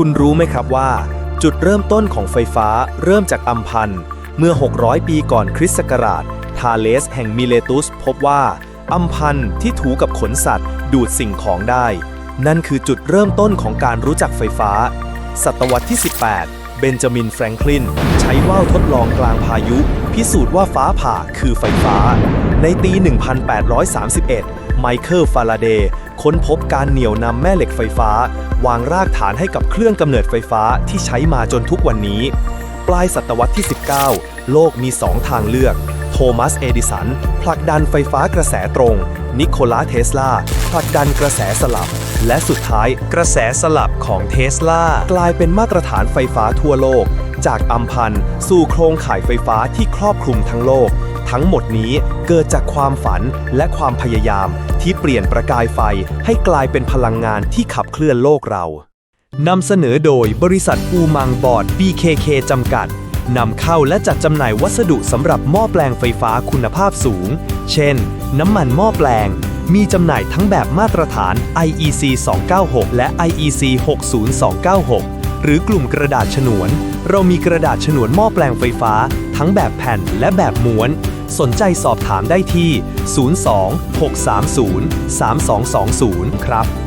คุณรู้ไหมครับว่า จุดเริ่มต้นของไฟฟ้าเริ่มจากอัมพันธ์เมื่อ 600 ปีก่อนคริสต์ศักราช ทาเลสแห่งมิเลตุสพบว่า อัมพันธ์ที่ถูกับขนสัตว์ ดูดสิ่งของได้ นั่นคือจุดเริ่มต้นของการรู้จักไฟฟ้า ศตวรรษที่ 18 เบนจามินแฟรงคลิน ใช้ว่าวทดลองกลางพายุ พิสูจน์ว่าฟ้าผ่าคือไฟฟ้า ในปี 1831 ไมเคิลฟาราเดย์ค้นพบการเหนี่ยวนำแม่เหล็กไฟฟ้า วางรากฐานให้กับเครื่องกำเนิดไฟฟ้าที่ใช้มาจนทุกวันนี้ ปลายศตวรรษที่ 19 โลกมี 2 ทางเลือก โทมัส เอดิสัน ผลักดันไฟฟ้ากระแสตรง นิโคลัสเทสลา ผลักดันกระแสสลับ และสุดท้ายกระแสสลับของเทสลากลายเป็นมาตรฐานไฟฟ้าทั่วโลก จากอัมพันธ์สู่โครงข่ายไฟฟ้าที่ครอบคลุมทั้งโลก ทั้งหมดนี้เกิดจากความฝันและความพยายาม ที่เปลี่ยนประกายไฟให้กลายเป็นพลังงานที่ขับเคลื่อนโลกเรานำเสนอโดยบริษัทอูมังบอร์ด BKK จำกัด นำเข้าและจัดจำหน่ายวัสดุสำหรับหม้อแปลงไฟฟ้าคุณภาพสูง เช่น น้ำมันหม้อแปลง มีจำหน่ายทั้งแบบมาตรฐาน IEC 296 และ IEC 60296 หรือกลุ่มกระดาษฉนวน เรามีกระดาษฉนวนหม้อแปลงไฟฟ้า ทั้งแบบแผ่นและแบบม้วน สนใจสอบถามได้ที่ 02 630 3220 ครับ